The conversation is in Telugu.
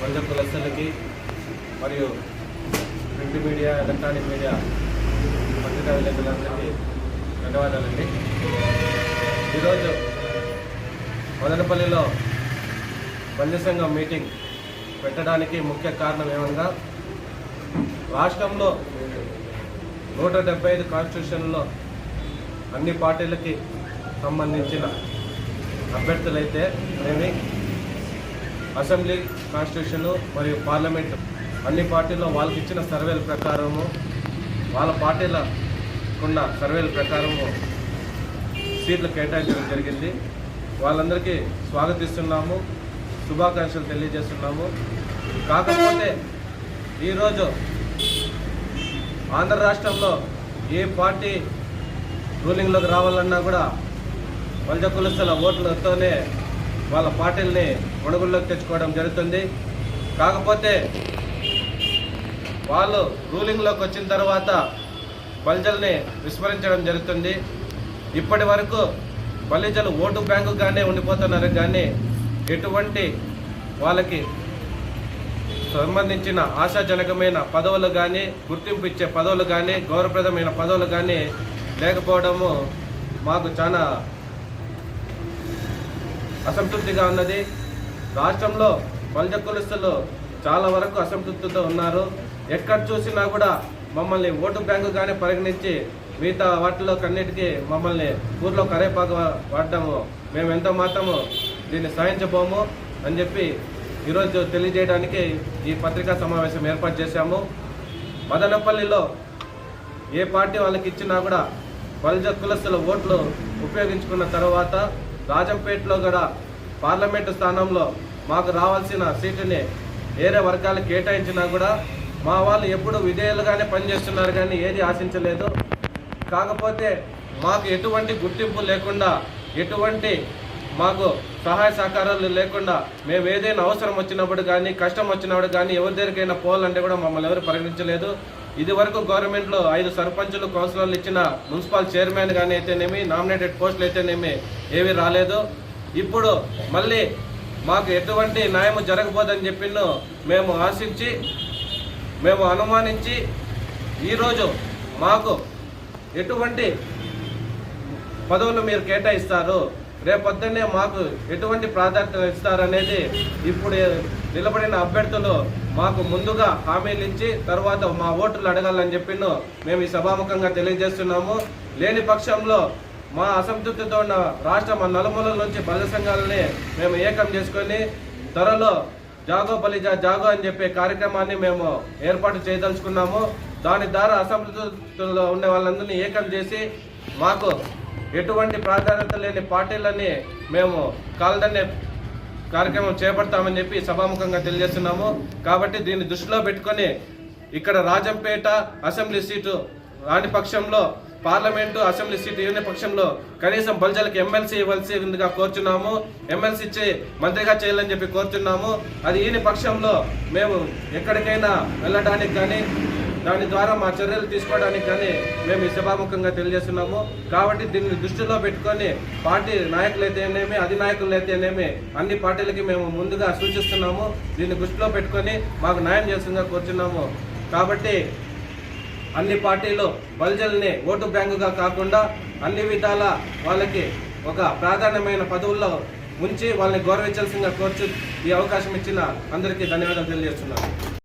వంద కులస్తులకి మరియు ప్రింట్ మీడియా ఎలక్ట్రానిక్ మీడియా పత్రికా విలేకరులందరికీ ధన్యవాదాలండి. ఈరోజు మదనపల్లిలో బంద్య సంఘం మీటింగ్ పెట్టడానికి ముఖ్య కారణం ఏమనగా రాష్ట్రంలో నూట డెబ్బై ఐదు కాన్స్టిట్యూషన్లో అన్ని పార్టీలకి సంబంధించిన అభ్యర్థులైతే అనేవి అసెంబ్లీ కాన్స్టిట్యూషన్ మరియు పార్లమెంట్ అన్ని పార్టీల్లో వాళ్ళకి ఇచ్చిన సర్వేల ప్రకారము వాళ్ళ పార్టీల ఉన్న సర్వేల ప్రకారము సీట్లు కేటాయించడం జరిగింది. వాళ్ళందరికీ స్వాగతిస్తున్నాము శుభాకాంక్షలు తెలియజేస్తున్నాము. కాకపోతే ఈరోజు ఆంధ్ర రాష్ట్రంలో ఏ పార్టీ రూలింగ్లోకి రావాలన్నా కూడా వలజ కులస్తుల ఓట్లతోనే వాళ్ళ పార్టీల్ని మణుగుల్లోకి తెచ్చుకోవడం జరుగుతుంది. కాకపోతే వాళ్ళు రూలింగ్లోకి వచ్చిన తర్వాత బలిజల్ని విస్మరించడం జరుగుతుంది. ఇప్పటి వరకు బలిజలు ఓటు బ్యాంకుగానే ఉండిపోతున్నారు. కానీ ఎటువంటి వాళ్ళకి సంబంధించిన ఆశాజనకమైన పదవులు కానీ గుర్తింపు ఇచ్చే పదవులు కానీ గౌరవప్రదమైన పదవులు కానీ లేకపోవడము మాకు చాలా అసంతృప్తిగా ఉన్నది. రాష్ట్రంలో బలిజ కులస్తులు చాలా వరకు అసంతృప్తితో ఉన్నారు. ఎక్కడ చూసినా కూడా మమ్మల్ని ఓటు బ్యాంకుగానే పరిగణించి మిగతా వాటిలో కన్నిటికీ మమ్మల్ని ఊర్లో కరేపాకు వాడటము. మేము ఎంత మాత్రము దీన్ని సాధించబోము అని చెప్పి ఈరోజు తెలియజేయడానికి ఈ పత్రికా సమావేశం ఏర్పాటు చేశాము. మదనపల్లిలో ఏ పార్టీ వాళ్ళకి ఇచ్చినా కూడా బలిజ కులస్తుల ఓట్లు ఉపయోగించుకున్న తర్వాత రాజంపేటలో కూడా పార్లమెంటు స్థానంలో మాకు రావాల్సిన సీటుని వేరే వర్గాలు కేటాయించినా కూడా మా వాళ్ళు ఎప్పుడు విధేయులుగానే పనిచేస్తున్నారు కానీ ఏది ఆశించలేదు. కాకపోతే మాకు ఎటువంటి గుర్తింపు లేకుండా ఎటువంటి మాకు సహాయ సహకారాలు లేకుండా మేము ఏదైనా అవసరం వచ్చినప్పుడు కానీ కష్టం వచ్చినప్పుడు కానీ ఎవరి దగ్గరికైనా పోవాలంటే కూడా మమ్మల్ని ఎవరు పరిగణించలేదు. ఇది వరకు గవర్నమెంట్లో ఐదు సర్పంచులు కౌన్సిలర్లు ఇచ్చిన మున్సిపల్ చైర్మన్ కానీ అయితేనేమి నామినేటెడ్ పోస్టులు అయితేనేమి ఏవి రాలేదు. ఇప్పుడు మళ్ళీ మాకు ఎటువంటి న్యాయం జరగబోదని చెప్పిన మేము ఆశించి మేము అనుమానించి ఈరోజు మాకు ఎటువంటి పదవులు మీరు కేటాయిస్తారు? రేపొద్దున్నే మాకు ఎటువంటి ప్రాధాన్యత ఇస్తారనేది ఇప్పుడు నిలబడిన అభ్యర్థులు మాకు ముందుగా హామీలు ఇచ్చి తర్వాత మా ఓట్లు అడగాలని చెప్పిను మేము ఈ సభాముఖంగా తెలియజేస్తున్నాము. లేని పక్షంలో మా అసంతృప్తితో ఉన్న రాష్ట్ర మా నలుమూలల నుంచి బల సంఘాలని మేము ఏకం చేసుకొని త్వరలో జాగో బలిజా జాగో అని చెప్పే కార్యక్రమాన్ని మేము ఏర్పాటు చేయదలుచుకున్నాము. దాని ద్వారా అసంతృప్తిలో ఉండే వాళ్ళందరినీ ఏకం చేసి మాకు ఎటువంటి ప్రాధాన్యత లేని పార్టీలని మేము కాలదన్నే కార్యక్రమం చేపడతామని చెప్పి సభాముఖంగా తెలియజేస్తున్నాము. కాబట్టి దీన్ని దృష్టిలో పెట్టుకొని ఇక్కడ రాజంపేట అసెంబ్లీ సీటు రాని పక్షంలో పార్లమెంటు అసెంబ్లీ సీటు ఇవ్వని పక్షంలో కనీసం బల్జలకు ఎమ్మెల్సీ ఇవ్వాల్సిందిగా కోరుచున్నాము. ఎమ్మెల్సీ ఇచ్చి మంత్రిగా చేయాలని చెప్పి కోరుచున్నాము. అది ఈయన పక్షంలో మేము ఎక్కడికైనా వెళ్ళడానికి కానీ దాని ద్వారా మా చర్యలు తీసుకోవడానికి కానీ మేము ఈ సభాముఖంగా తెలియజేస్తున్నాము. కాబట్టి దీన్ని దృష్టిలో పెట్టుకొని పార్టీ నాయకులైతేనేమి అధినాయకులైతేనేమి అన్ని పార్టీలకి మేము ముందుగా సూచిస్తున్నాము. దీన్ని దృష్టిలో పెట్టుకొని మాకు న్యాయం చేస్తుందిగా కోరుచున్నాము. కాబట్టి అన్ని పార్టీలు బలిజల్ని ఓటు బ్యాంకుగా కాకుండా అన్ని విధాల వాళ్ళకి ఒక ప్రాధాన్యమైన పదవుల్లో ఉంచి వాళ్ళని గౌరవించాల్సిందిగా కోర్చు ఈ అవకాశం ఇచ్చిన అందరికీ ధన్యవాదాలు తెలియజేస్తున్నాను.